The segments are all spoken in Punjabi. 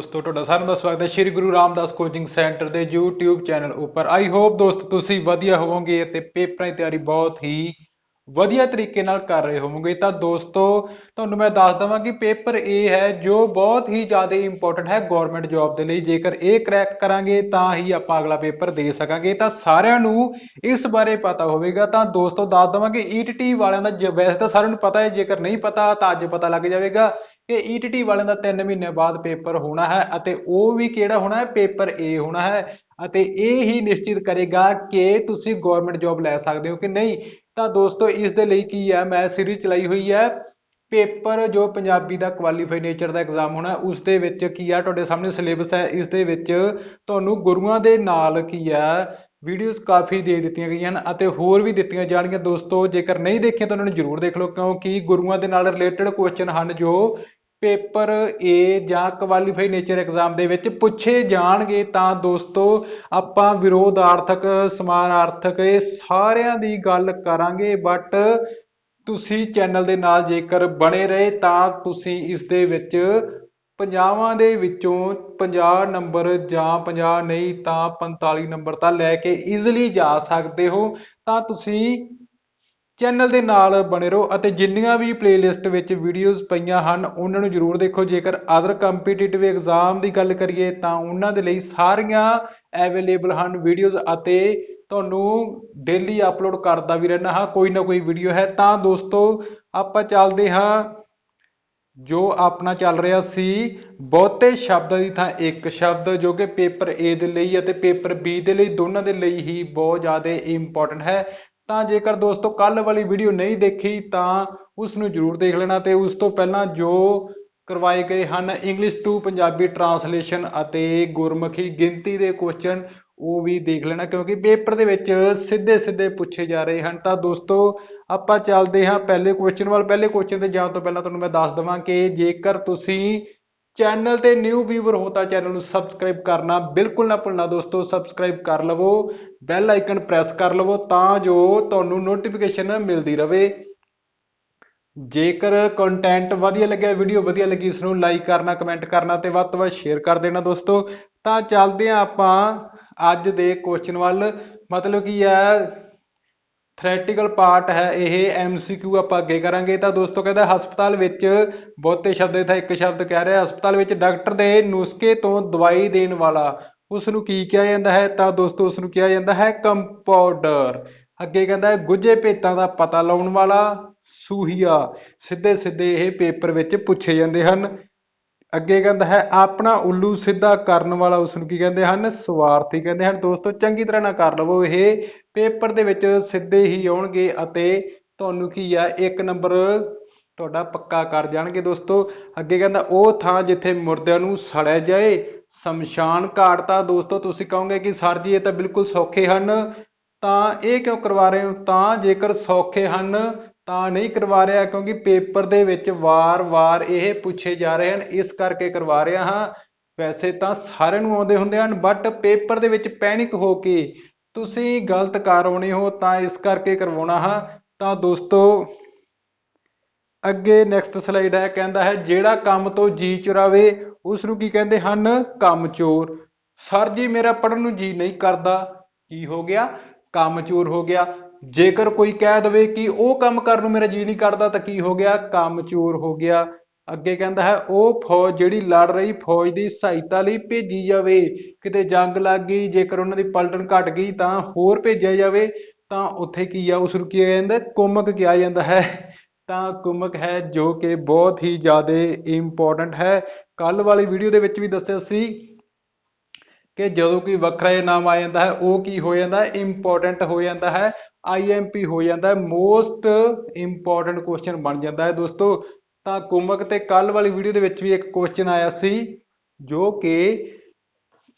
ਦੋਸਤੋ, ਤੁਹਾਡਾ ਸਾਰਿਆਂ ਦਾ ਸਵਾਗਤ ਹੈ। ਸ਼੍ਰੀ ਗੁਰੂ ਰਾਮਦਾਸ ਕੋਚਿੰਗ ਸੈਂਟਰ ਦੇ YouTube ਚੈਨਲ ਉੱਪਰ। ਆਈ ਹੋਪ ਦੋਸਤ ਤੁਸੀਂ ਵਧੀਆ ਹੋਵੋਗੇ ਅਤੇ ਪੇਪਰਾਂ ਦੀ ਤਿਆਰੀ ਬਹੁਤ ਹੀ ਵਧੀਆ ਤਰੀਕੇ ਨਾਲ ਕਰ ਰਹੇ ਹੋਵੋਗੇ, ਤਾਂ ਦੋਸਤੋ, ਤੁਹਾਨੂੰ ਮੈਂ ਦੱਸ ਦਵਾਂ ਕਿ ਪੇਪਰ A ਹੈ, ਜੋ ਬਹੁਤ ਹੀ ਜ਼ਿਆਦਾ ਇੰਪੋਰਟੈਂਟ ਹੈ ਗਵਰਨਮੈਂਟ ਜੌਬ ਦੇ ਲਈ। ਜੇਕਰ ਇਹ ਕਰੈਕ ਕਰਾਂਗੇ, ਤਾਂ ਹੀ ਆਪਾਂ ਅਗਲਾ ਪੇਪਰ ਦੇ ਸਕਾਂਗੇ। ਤਾਂ ਸਾਰਿਆਂ ਨੂੰ ਇਸ ਬਾਰੇ ਪਤਾ ਹੋਵੇਗਾ। ਤਾਂ ਦੋਸਤੋ, ਦੱਸ ਦਵਾਂ ਕਿ ETT ਵਾਲਿਆਂ ਦਾ ਜ- ਵੈਸੇ ਤਾਂ ਸਾਰਿਆਂ ਨੂੰ ਪਤਾ ਹੈ, ਜੇਕਰ ਨਹੀਂ ਪਤਾ, ਤਾਂ ਅੱਜ ਪਤਾ ਲੱਗ ਜਾਵੇਗਾ ਕਿ ETT ਵਾਲਿਆਂ ਦਾ 3 ਮਹੀਨੇ ਬਾਅਦ ਪੇਪਰ ਹੋਣਾ ਹੈ ਅਤੇ ਉਹ ਵੀ ਕਿਹੜਾ ਹੋਣਾ ਹੈ? ਪੇਪਰ A ਹੋਣਾ ਹੈ। ਅਤੇ ਇਹ ਹੀ ਨਿਸ਼ਚਿਤ ਕਰੇਗਾ ਕਿ ਤੁਸੀਂ ਗਵਰਨਮੈਂਟ ਜੌਬ ਲੈ ਸਕਦੇ ਹੋ ਕਿ ਨਹੀਂ। ਤਾਂ ਦੋਸਤੋ, ਇਸ ਦੇ ਲਈ ਕੀ ਹੈ? ਮੈਂ ਸੀਰੀਜ਼ ਚਲਾਈ ਹੋਈ ਹੈ। ਪੇਪਰ ਜੋ ਪੰਜਾਬੀ ਦਾ ਕੁਆਲੀਫਾਈ ਨੇਚਰ ਦਾ ਐਗਜ਼ਾਮ ਹੋਣਾ, ਉਸ ਦੇ ਵਿੱਚ ਕੀ ਆ ਤੁਹਾਡੇ ਸਾਹਮਣੇ ਸਿਲੇਬਸ ਹੈ। ਇਸ ਦੇ ਵਿੱਚ ਤੁਹਾਨੂੰ ਗੁਰੂਆਂ ਦੇ ਨਾਲ ਕੀ ਆ ਵੀਡੀਓਜ਼ ਕਾਫੀ ਦੇ ਦਿੱਤੀਆਂ ਗਈਆਂ ਹਨ ਅਤੇ ਹੋਰ ਵੀ ਦਿੱਤੀਆਂ ਜਾਣਗੀਆਂ। ਦੋਸਤੋ, ਜੇਕਰ ਨਹੀਂ ਦੇਖੀਆਂ ਤਾਂ ਉਹਨਾਂ ਨੂੰ ਜ਼ਰੂਰ ਦੇਖ ਲਓ, ਕਿਉਂਕਿ ਗੁਰੂਆਂ ਦੇ ਨਾਲ ਰਿਲੇਟਡ ਕੁਐਸਚਨ ਹਨ ਜੋ ਪੇਪਰ ਏ ਜਾਂ ਕੁਆਲੀਫਾਈ ਨੇਚਰ ਐਗਜ਼ਾਮ ਦੇ ਵਿੱਚ ਪੁੱਛੇ ਜਾਣਗੇ ਤਾਂ ਦੋਸਤੋ, ਆਪਾਂ ਵਿਰੋਧਾਰਥਕ, ਸਮਾਨਾਰਥਕ ਇਹ ਸਾਰਿਆਂ ਦੀ ਗੱਲ ਕਰਾਂਗੇ। ਬਟ ਤੁਸੀਂ ਚੈਨਲ ਦੇ ਨਾਲ ਜੇਕਰ ਬਣੇ ਰਹੇ ਤਾਂ ਤੁਸੀਂ ਇਸ ਦੇ ਵਿੱਚ ਪੰਜਾਹਾਂ ਦੇ ਵਿੱਚੋਂ 50 ਨੰਬਰ ਜਾਂ 50 ਨਹੀਂ ਤਾਂ 45 ਨੰਬਰ ਤਾਂ ਲੈ ਕੇ ਈਜ਼ੀਲੀ ਜਾ ਸਕਦੇ ਹੋ। ਤਾਂ ਤੁਸੀਂ ਚੈਨਲ ਦੇ ਨਾਲ ਬਣੇ ਰਹੋ ਅਤੇ ਜਿੰਨੀਆਂ ਵੀ ਪਲੇਲਿਸਟ ਵਿੱਚ ਵੀਡੀਓਜ਼ ਪਈਆਂ ਹਨ, ਉਹਨਾਂ ਨੂੰ ਜਰੂਰ ਦੇਖੋ। ਜੇਕਰ ਅਦਰ ਕੰਪੀਟੀਟਿਵ ਐਗਜ਼ਾਮ ਦੀ ਗੱਲ ਕਰੀਏ, ਤਾਂ ਉਹਨਾਂ ਦੇ ਲਈ ਸਾਰੀਆਂ ਅਵੇਲੇਬਲ ਹਨ ਵੀਡੀਓਜ਼ ਅਤੇ ਤੁਹਾਨੂੰ ਡੇਲੀ ਅਪਲੋਡ ਕਰਦਾ ਵੀ ਰਹਿਣਾ ਹਾਂ। ਕੋਈ ਨਾ ਕੋਈ ਵੀਡੀਓ ਹੈ। ਤਾਂ ਦੋਸਤੋ, ਆਪਾਂ ਚੱਲਦੇ ਹਾਂ। ਜੋ ਆਪਣਾ ਚੱਲ ਰਿਹਾ ਸੀ, ਬਹੁਤੇ ਸ਼ਬਦਾਂ ਦੀ ਥਾਂ ਇੱਕ ਸ਼ਬਦ, ਜੋ ਕਿ ਪੇਪਰ A ਦੇ ਲਈ ਅਤੇ ਪੇਪਰ B ਦੇ ਲਈ, ਦੋਨਾਂ ਦੇ ਲਈ ਹੀ ਬਹੁਤ ਜ਼ਿਆਦਾ ਇੰਪੋਰਟੈਂਟ ਹੈ। ਤਾਂ ਜੇਕਰ ਦੋਸਤੋ ਕੱਲ ਵਾਲੀ ਵੀਡੀਓ ਨਹੀਂ ਦੇਖੀ, ਤਾਂ ਉਸ ਨੂੰ ਜਰੂਰ ਦੇਖ ਲੈਣਾ ਤੇ ਉਸ ਤੋਂ ਪਹਿਲਾਂ ਜੋ ਕਰਵਾਏ ਗਏ ਹਨ ਇੰਗਲਿਸ਼ ਟੂ ਪੰਜਾਬੀ ਟਰਾਂਸਲੇਸ਼ਨ ਅਤੇ ਗੁਰਮੁਖੀ ਗਿਣਤੀ ਦੇ ਕੁਐਸਚਨ ਉਹ ਵੀ ਦੇਖ ਲੈਣਾ, ਕਿਉਂਕਿ ਪੇਪਰ ਦੇ ਵਿੱਚ ਸਿੱਧੇ ਸਿੱਧੇ ਪੁੱਛੇ ਜਾ ਰਹੇ ਹਨ। ਤਾਂ ਦੋਸਤੋ, ਆਪਾਂ ਚੱਲਦੇ ਹਾਂ ਪਹਿਲੇ ਕੁਐਸਚਨ ਵੱਲ। ਪਹਿਲੇ ਕੁਐਸਚਨ ਤੇ ਜਾਣ ਤੋਂ ਪਹਿਲਾਂ ਤੁਹਾਨੂੰ ਮੈਂ ਦੱਸ ਦਵਾਂ ਕਿ ਜੇਕਰ ਤੁਸੀਂ ਚੈਨਲ ਤੇ ਨਿਊ ਵੀਵਰ ਹੋ ਤਾਂ ਚੈਨਲ ਨੂੰ ਸਬਸਕ੍ਰਾਈਬ ਕਰਨਾ ਬਿਲਕੁਲ ਨਾ ਭੁੱਲਣਾ ਦੋਸਤੋ ਸਬਸਕ੍ਰਾਈਬ ਕਰ ਲਵੋ ਬੈਲ ਆਈਕਨ ਪ੍ਰੈਸ ਕਰ ਲਵੋ ਤਾਂ ਜੋ ਤੁਹਾਨੂੰ ਨੋਟੀਫਿਕੇਸ਼ਨ ਮਿਲਦੀ ਰਵੇ। ਜੇਕਰ ਕੰਟੈਂਟ ਵਧੀਆ ਲੱਗਿਆ ਵੀਡੀਓ ਵਧੀਆ ਲੱਗੀ ਇਸ ਨੂੰ ਲਾਈਕ ਕਰਨਾ ਕਮੈਂਟ ਕਰਨਾ ਤੇ ਵੱਧ ਤੋਂ ਵੱਧ ਸ਼ੇਅਰ ਕਰ ਦੇਣਾ ਦੋਸਤੋ। ਤਾਂ ਚੱਲਦੇ ਹਾਂ ਆਪਾਂ ਅੱਜ ਦੇ ਕੁਐਸਚਨ ਵੱਲ। ਮਤਲਬ ਕੀ ਹੈ ਥਰੈਟੀਕਲ ਪਾਰਟ ਹੈ, ਇਹ ਐਮਸੀਕਿਊ ਆਪਾਂ ਅੱਗੇ ਕਰਾਂਗੇ। ਤਾਂ ਦੋਸਤੋ ਕਹਿੰਦਾ ਹਸਪਤਾਲ ਵਿੱਚ ਬਹੁਤੇ ਸ਼ਬਦ ਤਾਂ ਇੱਕ ਸ਼ਬਦ ਕਹਿ ਰਿਹਾ, ਹਸਪਤਾਲ ਵਿੱਚ ਡਾਕਟਰ ਦੇ ਨੁਸਖੇ ਤੋਂ ਦਵਾਈ ਦੇਣ ਵਾਲਾ ਉਸ ਨੂੰ ਕੀ ਕਿਹਾ ਜਾਂਦਾ ਹੈ? ਤਾਂ ਦੋਸਤੋ ਉਸ ਨੂੰ ਕਿਹਾ ਜਾਂਦਾ ਹੈ ਕੰਪਾਊਂਡਰ। ਅੱਗੇ ਕਹਿੰਦਾ ਹੈ, ਗੁੱਝੇ ਭੇਤਾਂ ਦਾ ਪਤਾ ਲਾਉਣ ਵਾਲਾ, ਸੂਹੀਆ। ਸਿੱਧੇ ਸਿੱਧੇ ਇਹ ਪੇਪਰ ਵਿੱਚ ਪੁੱਛੇ ਜਾਂਦੇ ਹਨ। ਅੱਗੇ ਕਹਿੰਦਾ ਹੈ, ਆਪਣਾ ਉੱਲੂ ਸਿੱਧਾ ਕਰਨ ਵਾਲਾ ਉਸ ਨੂੰ ਕੀ ਕਹਿੰਦੇ ਹਨ? ਸਵਾਰਥੀ ਕਹਿੰਦੇ ਹਨ। ਦੋਸਤੋ, ਚੰਗੀ ਤਰ੍ਹਾਂ ਨਾਲ ਕਰ ਲਵੋ ਇਹ। ਪੇਪਰ ਦੇ ਵਿੱਚ ਸਿੱਧੇ ਹੀ ਆਉਣਗੇ ਅਤੇ ਤੁਹਾਨੂੰ ਕੀ ਆ, ਇੱਕ ਨੰਬਰ ਤੁਹਾਡਾ ਪੱਕਾ ਕਰ ਜਾਣਗੇ ਦੋਸਤੋ। ਅੱਗੇ ਕਹਿੰਦਾ, ਉਹ ਥਾਂ ਜਿੱਥੇ ਮੁਰਦਿਆਂ ਨੂੰ ਸੜਿਆ ਜਾਏ, ਸ਼ਮਸ਼ਾਨ ਘਾਟ ਤਾਂ ਦੋਸਤੋ ਤੁਸੀਂ ਕਹੋਗੇ ਕਿ ਸਰ ਜੀ ਇਹ ਤਾਂ ਬਿਲਕੁਲ ਸੌਖੇ ਹਨ, ਤਾਂ ਇਹ ਕਿਉਂ ਕਰਵਾ ਰਹੇ ਹੋ? ਤਾਂ ਜੇਕਰ ਸੌਖੇ ਹਨ ਤਾਂ ਨਹੀਂ ਕਰਵਾ ਰਿਹਾ ਕਿਉਂਕਿ ਪੇਪਰ ਦੇ ਵਿੱਚ ਵਾਰ-ਵਾਰ ਇਹ ਪੁੱਛੇ ਜਾ ਰਹੇ ਹਨ। ਇਸ ਕਰਕੇ ਕਰਵਾ ਰਿਹਾ ਹਾਂ। ਵੈਸੇ ਤਾਂ ਸਾਰਿਆਂ ਨੂੰ ਆਉਂਦੇ ਹੁੰਦੇ ਹਨ ਬਟ ਪੇਪਰ ਦੇ ਵਿੱਚ ਪੈਨਿਕ ਹੋ ਕੇ ਤੁਸੀਂ ਗਲਤ ਕਰ ਹੋ, ਤਾਂ ਇਸ ਕਰਕੇ ਕਰਵਾਉਣਾ ਹਾਂ। ਤਾਂ ਦੋਸਤੋ, ਅੱਗੇ ਨੈਕਸਟ ਸਲਾਈਡ ਹੈ, ਕਹਿੰਦਾ ਹੈ, ਜਿਹੜਾ ਕੰਮ ਤੋਂ ਜੀ ਚੁਰਾਵੇ ਉਸ ਨੂੰ ਕੀ ਕਹਿੰਦੇ ਹਨ? ਕੰਮ ਚੋਰ। ਸਰ ਜੀ, ਮੇਰਾ ਪੜਨ ਨੂੰ ਜੀ ਨਹੀਂ ਕਰਦਾ। ਕੀ ਹੋ ਗਿਆ? ਕੰਮ ਚੋਰ ਹੋ ਗਿਆ। ਜੇਕਰ ਕੋਈ ਕਹਿ ਦਵੇ ਕਿ ਉਹ ਕੰਮ ਕਰਨ ਨੂੰ ਮੇਰਾ ਜੀ ਨਹੀਂ ਕਰਦਾ ਤਾਂ ਕੀ ਹੋ ਗਿਆ? ਕੰਮ ਚੋਰ ਹੋ ਗਿਆ। ਅੱਗੇ ਕਹਿੰਦਾ ਹੈ, ਉਹ ਫੌਜ ਜਿਹੜੀ ਲੜ ਰਹੀ, ਫੌਜ ਦੀ ਸਹਾਇਤਾ ਲਈ ਭੇਜੀ ਜਾਵੇ। ਕਿਤੇ ਜੰਗ ਲੱਗ ਗਈ, ਜੇਕਰ ਉਹਨਾਂ ਦੀ ਪਲਟਨ ਘਟ ਗਈ ਤਾਂ ਹੋਰ ਭੇਜਿਆ ਜਾਵੇ, ਤਾਂ ਉੱਥੇ ਕੀ ਆ? ਉਸ ਨੂੰ ਕੀ ਕਹਿੰਦਾ? ਕੁਮਕ ਕਿਹਾ ਜਾਂਦਾ ਹੈ। ਤਾਂ ਕੁਮਕ ਹੈ ਜੋ ਕਿ ਬਹੁਤ ਹੀ ਜ਼ਿਆਦਾ ਇੰਪੋਰਟੈਂਟ ਹੈ। ਕੱਲ ਵਾਲੀ ਵੀਡੀਓ ਦੇ ਵਿੱਚ ਵੀ ਦੱਸਿਆ ਸੀ ਕਿ ਜਦੋਂ ਕੋਈ ਵੱਖਰਾ ਜਿਹਾ ਨਾਮ ਆ ਜਾਂਦਾ ਹੈ, ਉਹ ਕੀ ਹੋ ਜਾਂਦਾ? ਹੈ ਇੰਪੋਰਟੈਂਟ ਹੋ ਜਾਂਦਾ ਹੈ। ਆਈਐਮਪੀ ਹੋ ਜਾਂਦਾ ਮੋਸਟ ਇੰਪੋਰਟੈਂਟ ਕੁਐਸਚਨ ਬਣ ਜਾਂਦਾ ਹੈ ਦੋਸਤੋ। ਤਾਂ ਕੁਮਕ ਤੇ ਕੱਲ ਵਾਲੀ ਵੀਡੀਓ ਦੇ ਵਿੱਚ ਵੀ ਇੱਕ ਕੁਐਸਚਨ ਆਇਆ ਸੀ, ਜੋ ਕਿ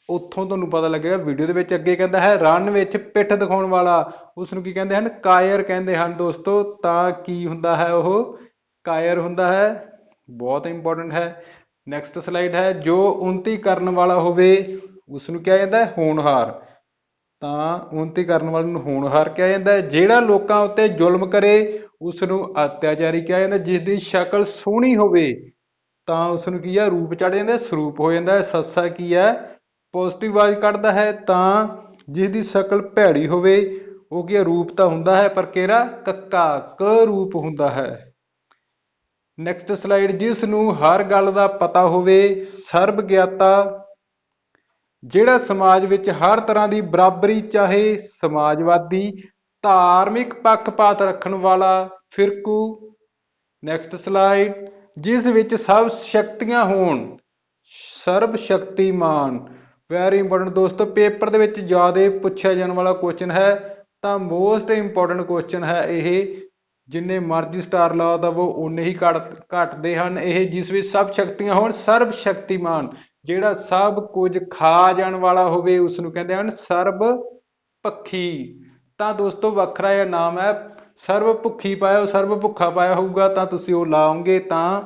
ਉੱਥੋਂ ਤੁਹਾਨੂੰ ਪਤਾ ਲੱਗੇਗਾ ਵੀਡੀਓ ਦੇ ਵਿੱਚ ਅੱਗੇ ਕਹਿੰਦਾ ਹੈ ਰਨ ਵਿੱਚ ਪਿੱਠ ਦਿਖਾਉਣ ਵਾਲਾ ਉਸ ਨੂੰ ਕੀ ਕਹਿੰਦੇ ਹਨ? ਕਾਇਰ ਕਹਿੰਦੇ ਹਨ ਦੋਸਤੋ, ਤਾਂ ਕੀ ਹੁੰਦਾ ਹੈ ਉਹ? ਕਾਇਰ ਹੁੰਦਾ ਹੈ, ਬਹੁਤ ਇੰਪੋਰਟੈਂਟ ਹੈ। ਨੈਕਸਟ ਸਲਾਈਡ ਹੈ, ਜੋ ਉਨਤੀ ਕਰਨ ਵਾਲਾ ਹੋਵੇ ਉਸ ਨੂੰ ਕਿਹਾ ਜਾਂਦਾ ਹੈ, ਹੋਣਹਾਰ। ਤਾਂ ਉਨਤੀ ਕਰਨ ਵਾਲੇ ਨੂੰ ਹੋਣਹਾਰ ਕਿਹਾ ਜਾਂਦਾ ਹੈ। ਜਿਹੜਾ ਲੋਕਾਂ ਉੱਤੇ ਜ਼ੁਲਮ ਕਰੇ ਉਸ ਨੂੰ ਅਤਿਆਚਾਰੀ ਕਿਹਾ ਜਾਂਦਾ ਜਿਸ ਦੀ ਸ਼ਕਲ ਸੋਹਣੀ ਹੋਵੇ, ਤਾਂ ਉਸ ਨੂੰ ਕੀ ਹੈ ਰੂਪ ਚੜ ਜਾਂਦਾ ਸਰੂਪ ਹੋ ਜਾਂਦਾ ਹੈ। ਸੱਸਾ ਕੀ ਹੈ ਪੋਜ਼ਿਟਿਵ ਆਵਾਜ਼ ਕੱਢਦਾ ਹੈ, ਤਾਂ ਜਿਸ ਦੀ ਸ਼ਕਲ ਭੈੜੀ ਹੋਵੇ, ਉਹ ਕੀ ਹੈ ਰੂਪ ਤਾਂ ਹੁੰਦਾ ਹੈ, ਪਰ ਕਿਹੜਾ? ਕੱਕਾ, ਕ ਰੂਪ ਹੁੰਦਾ ਹੈ। ਨੈਕਸਟ ਸਲਾਈਡ ਜਿਸ ਨੂੰ ਹਰ ਗੱਲ ਦਾ ਪਤਾ ਹੋਵੇ ਸਰਬ ਗਿਆਤਾ ਜਿਹੜਾ ਸਮਾਜ ਵਿੱਚ ਹਰ ਤਰ੍ਹਾਂ ਦੀ ਬਰਾਬਰੀ, ਚਾਹੇ ਸਮਾਜਵਾਦੀ, ਧਾਰਮਿਕ ਪੱਖਪਾਤ ਰੱਖਣ ਵਾਲਾ ਫਿਰਕੂ। ਨੈਕਸਟ ਸਲਾਈਡ ਜਿਸ ਵਿੱਚ ਸਭ ਸ਼ਕਤੀਆਂ ਹੋਣ ਸਰਬ ਸ਼ਕਤੀਮਾਨ ਵੈਰੀ ਇੰਪੋਰਟੈਂਟ ਦੋਸਤੋ, ਪੇਪਰ ਦੇ ਵਿੱਚ ਜ਼ਿਆਦਾ ਪੁੱਛਿਆ ਜਾਣ ਵਾਲਾ ਕੁਐਸਚਨ ਹੈ, ਤਾਂ ਮੋਸਟ ਇੰਪੋਰਟੈਂਟ ਕੁਐਸਚਨ ਹੈ ਇਹ ਜਿੰਨੇ ਮਰਜ਼ੀ ਸਟਾਰ ਲਾ ਦਵੋ ਉਨੇ ਹੀ ਘੱਟ, ਘਟਦੇ ਹਨ। ਇਹ ਜਿਸ ਵਿੱਚ ਸਭ ਸ਼ਕਤੀਆਂ ਹੋਣ ਸਰਬ ਸ਼ਕਤੀਮਾਨ। ਜਿਹੜਾ ਸਭ ਕੁਝ ਖਾ ਜਾਣ ਵਾਲਾ ਹੋਵੇ ਉਸ ਨੂੰ ਕਹਿੰਦੇ ਹਨ ਸਰਬ ਪੱਖੀ। ਤਾਂ ਦੋਸਤੋ, ਵੱਖਰਾ ਇਹ ਨਾਮ ਹੈ। ਸਰਬ ਭੁੱਖੀ ਪਾਇਆ ਸਰਬ ਭੁੱਖਾ ਪਾਇਆ ਹੋਊਗਾ, ਤਾਂ ਤੁਸੀਂ ਉਹ ਲਾਓਗੇ ਤਾਂ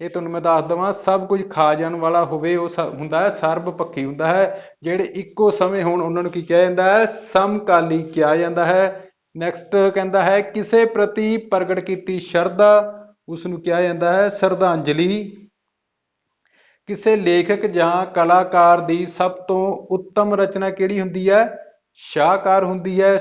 ਇਹ ਤੁਹਾਨੂੰ ਮੈਂ ਦੱਸ ਦਵਾਂ, ਸਭ ਕੁਝ ਖਾ ਜਾਣ ਵਾਲਾ ਹੋਵੇ, ਉਹ ਸ- ਹੁੰਦਾ ਹੈ ਸਰਬ ਪੱਖੀ ਹੁੰਦਾ ਹੈ। ਜਿਹੜੇ ਇੱਕੋ ਸਮੇਂ ਹੋਣ, ਉਹਨਾਂ ਨੂੰ ਕੀ ਕਿਹਾ ਜਾਂਦਾ ਹੈ? ਸਮਕਾਲੀ ਕਿਹਾ ਜਾਂਦਾ ਹੈ। ਨੈਕਸਟ ਕਹਿੰਦਾ ਹੈ, ਕਿਸੇ ਪ੍ਰਤੀ ਪ੍ਰਗਟ ਕੀਤੀ ਸ਼ਰਧਾ ਉਸ ਨੂੰ ਕਿਹਾ ਜਾਂਦਾ ਹੈ ਸ਼ਰਧਾਂਜਲੀ। ਕਿਸੇ ਲੇਖਕ ਜਾਂ ਕਲਾਕਾਰ ਦੀ ਸਭ ਤੋਂ ਉੱਤਮ ਰਚਨਾ ਕਿਹੜੀ ਹੁੰਦੀ ਹੈ? ਸ਼ਾਹਕਾਰ ਹੁੰਦੀ ਹੈ।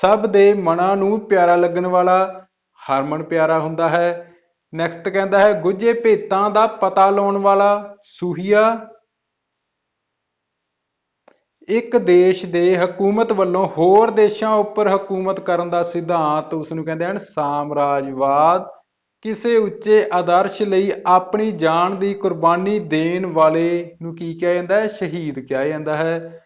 ਸਭ ਦੇ ਮਨਾਂ ਨੂੰ ਪਿਆਰਾ ਲੱਗਣ ਵਾਲਾ ਹਰਮਨ ਪਿਆਰਾ ਹੁੰਦਾ ਹੈ। ਨੈਕਸਟ ਕਹਿੰਦਾ ਹੈ, ਗੁੱਝੇ ਭੇਤਾਂ ਦਾ ਪਤਾ ਲਾਉਣ ਵਾਲਾ ਸੂਹੀਆ। ਇੱਕ ਦੇਸ਼ ਦੇ ਹਕੂਮਤ ਵੱਲੋਂ ਹੋਰ ਦੇਸ਼ਾਂ ਉੱਪਰ ਹਕੂਮਤ ਕਰਨ ਦਾ ਸਿਧਾਂਤ ਉਸ ਨੂੰ ਕਹਿੰਦੇ ਹਨ ਸਾਮਰਾਜਵਾਦ। ਕਿਸੇ ਉੱਚੇ ਆਦਰਸ਼ ਲਈ ਆਪਣੀ ਜਾਨ ਦੀ ਕੁਰਬਾਨੀ ਦੇਣ ਵਾਲੇ ਨੂੰ ਕੀ ਕਿਹਾ ਜਾਂਦਾ ਹੈ? ਸ਼ਹੀਦ ਕਿਹਾ ਜਾਂਦਾ ਹੈ।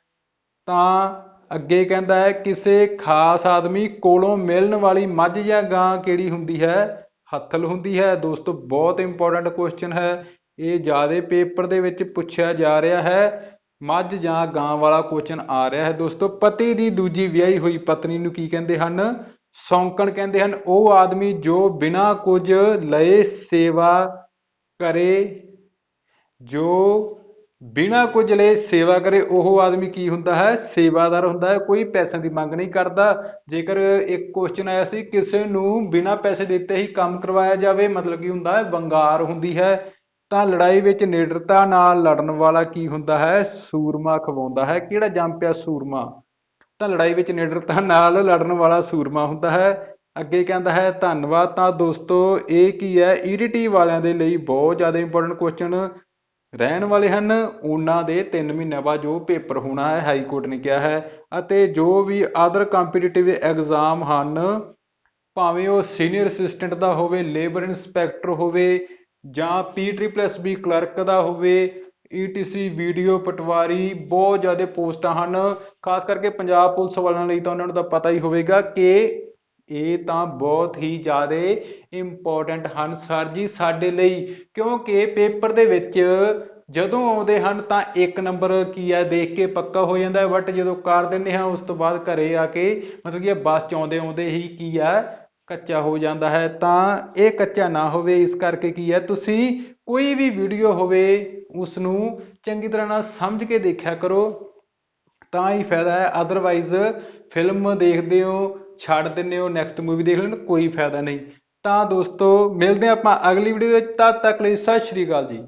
ਤਾਂ ਅੱਗੇ ਕਹਿੰਦਾ ਹੈ, ਕਿਸੇ ਖਾਸ ਆਦਮੀ ਕੋਲੋਂ ਮਿਲਣ ਵਾਲੀ ਮੱਝ ਜਾਂ ਗਾਂ ਕਿਹੜੀ ਹੁੰਦੀ ਹੈ? ਹੱਥਲ ਹੁੰਦੀ ਹੈ। ਦੋਸਤੋ, ਬਹੁਤ ਇੰਪੋਰਟੈਂਟ ਕੁਐਸਚਨ ਹੈ। ਇਹ ਜ਼ਿਆਦਾ ਪੇਪਰ ਦੇ ਵਿੱਚ ਪੁੱਛਿਆ ਜਾ ਰਿਹਾ ਹੈ। ਮੱਝ ਜਾਂ ਗਾਂ ਵਾਲਾ ਕੁਐਸਚਨ ਆ ਰਿਹਾ ਹੈ ਦੋਸਤੋ, ਪਤੀ ਦੀ ਦੂਜੀ ਵਿਆਹੀ ਹੋਈ ਪਤਨੀ ਨੂੰ ਕੀ ਕਹਿੰਦੇ ਹਨ? ਸੌਂਕਣ ਕਹਿੰਦੇ ਹਨ। ਉਹ ਆਦਮੀ ਜੋ ਬਿਨਾਂ ਕੁਝ ਲਏ ਸੇਵਾ ਕਰੇ, ਜੋ ਬਿਨਾਂ ਕੁਝ ਲਏ ਸੇਵਾ ਕਰੇ, ਉਹ ਆਦਮੀ ਕੀ ਹੁੰਦਾ ਹੈ? ਸੇਵਾਦਾਰ ਹੁੰਦਾ ਹੈ। ਕੋਈ ਪੈਸਿਆਂ ਦੀ ਮੰਗ ਨਹੀਂ ਕਰਦਾ। ਜੇਕਰ ਇੱਕ ਕੁਐਸਚਨ ਆਇਆ ਸੀ, ਕਿਸੇ ਨੂੰ ਬਿਨਾਂ ਪੈਸੇ ਦਿੱਤੇ ਹੀ ਕੰਮ ਕਰਵਾਇਆ ਜਾਵੇ, ਮਤਲਬ ਕੀ ਹੁੰਦਾ ਹੈ, ਵੰਗਾਰ ਹੁੰਦੀ ਹੈ। ਤਾਂ ਲੜਾਈ ਵਿੱਚ ਨਿਡਰਤਾ ਨਾਲ ਲੜਨ ਵਾਲਾ ਕੀ ਹੁੰਦਾ ਹੈ? ਸੂਰਮਾ ਖਵਾਉਂਦਾ ਹੈ। ਕਿਹੜਾ ਜੰਮ ਪਿਆ ਸੂਰਮਾ? ਤਾਂ ਲੜਾਈ ਵਿੱਚ ਨਿਡਰਤਾ ਨਾਲ ਲੜਨ ਵਾਲਾ ਸੂਰਮਾ ਹੁੰਦਾ ਹੈ। ਅੱਗੇ ਕਹਿੰਦਾ ਹੈ, ਧੰਨਵਾਦ, ਤਾਂ ਦੋਸਤੋ, ਇਹ ਕੀ ਹੈ? ਈਡੀਟੀ ਵਾਲਿਆਂ ਦੇ ਲਈ ਬਹੁਤ ਜ਼ਿਆਦਾ ਇੰਪੋਰਟੈਂਟ ਕੁਐਸਚਨ ਰਹਿਣ ਵਾਲੇ ਹਨ। ਉਹਨਾਂ ਦੇ 3 ਮਹੀਨਿਆਂ ਬਾਅਦ ਜੋ ਪੇਪਰ ਹੋਣਾ ਹੈ, ਹਾਈ ਕੋਰਟ ਨੇ ਕਿਹਾ ਹੈ ਅਤੇ ਜੋ ਵੀ ਅਦਰ ਕੰਪੀਟੀਟਿਵ ਐਗਜ਼ਾਮ ਹਨ, ਭਾਵੇਂ ਉਹ ਸੀਨੀਅਰ ਅਸਿਸਟੈਂਟ ਦਾ ਹੋਵੇ ਲੇਬਰ ਇਨਸਪੈਕਟਰ ਹੋਵੇ ਜਾਂ ਪੀ ਟ੍ਰਿਪਲਸ ਬੀ ਕਲਰਕ ਦਾ ਹੋਵੇ ਈਟੀਸੀ ਵੀਡੀਓ ਪਟਵਾਰੀ, ਬਹੁਤ ਜ਼ਿਆਦਾ ਪੋਸਟਾਂ ਹਨ। ਖਾਸ ਕਰਕੇ ਪੰਜਾਬ ਪੁਲਿਸ ਵਾਲਿਆਂ ਲਈ ਤਾਂ ਉਹਨਾਂ ਨੂੰ ਤਾਂ ਪਤਾ ਹੀ ਹੋਵੇਗਾ ਕਿ ਇਹ ਤਾਂ ਬਹੁਤ ਹੀ ਜ਼ਿਆਦਾ ਇੰਪੋਰਟੈਂਟ ਹਨ ਸਰ ਜੀ ਸਾਡੇ ਲਈ, ਕਿਉਂਕਿ ਪੇਪਰ ਦੇ ਵਿੱਚ ਜਦੋਂ ਆਉਂਦੇ ਹਨ ਤਾਂ ਇੱਕ ਨੰਬਰ ਕੀ ਹੈ, ਦੇਖ ਕੇ ਪੱਕਾ ਹੋ ਜਾਂਦਾ ਹੈ ਬਟ ਜਦੋਂ ਕਰ ਦਿੰਦੇ ਹਾਂ ਉਸ ਤੋਂ ਬਾਅਦ ਘਰੇ ਆ ਕੇ ਮਤਲਬ ਕਿ ਬੱਸ ਚ ਆਉਂਦੇ ਆਉਂਦੇ ਹੀ ਕੀ ਹੈ ਕੱਚਾ ਹੋ ਜਾਂਦਾ ਹੈ, ਤਾਂ ਇਹ ਕੱਚਾ ਨਾ ਹੋਵੇ। ਇਸ ਕਰਕੇ ਕੀ ਹੈ, ਤੁਸੀਂ ਕੋਈ ਵੀ ਵੀਡੀਓ ਹੋਵੇ ਉਸ ਨੂੰ ਚੰਗੀ ਤਰ੍ਹਾਂ ਨਾਲ ਸਮਝ ਕੇ ਦੇਖਿਆ ਕਰੋ, ਤਾਂ ਹੀ ਫਾਇਦਾ ਹੈ। ਅਦਰਵਾਈਜ਼ ਫਿਲਮ ਦੇਖਦੇ ਹੋ, ਛੱਡ ਦਿੰਦੇ ਹੋ ਨੈਕਸਟ ਮੂਵੀ ਦੇਖ ਲੈਣ, ਕੋਈ ਫਾਇਦਾ ਨਹੀਂ। ਤਾਂ ਦੋਸਤੋ, ਮਿਲਦੇ ਹਾਂ ਆਪਾਂ ਅਗਲੀ ਵੀਡੀਓ ਵਿੱਚ। ਤਦ ਤੱਕ ਲਈ ਸਤਿ ਸ਼੍ਰੀ ਅਕਾਲ ਜੀ।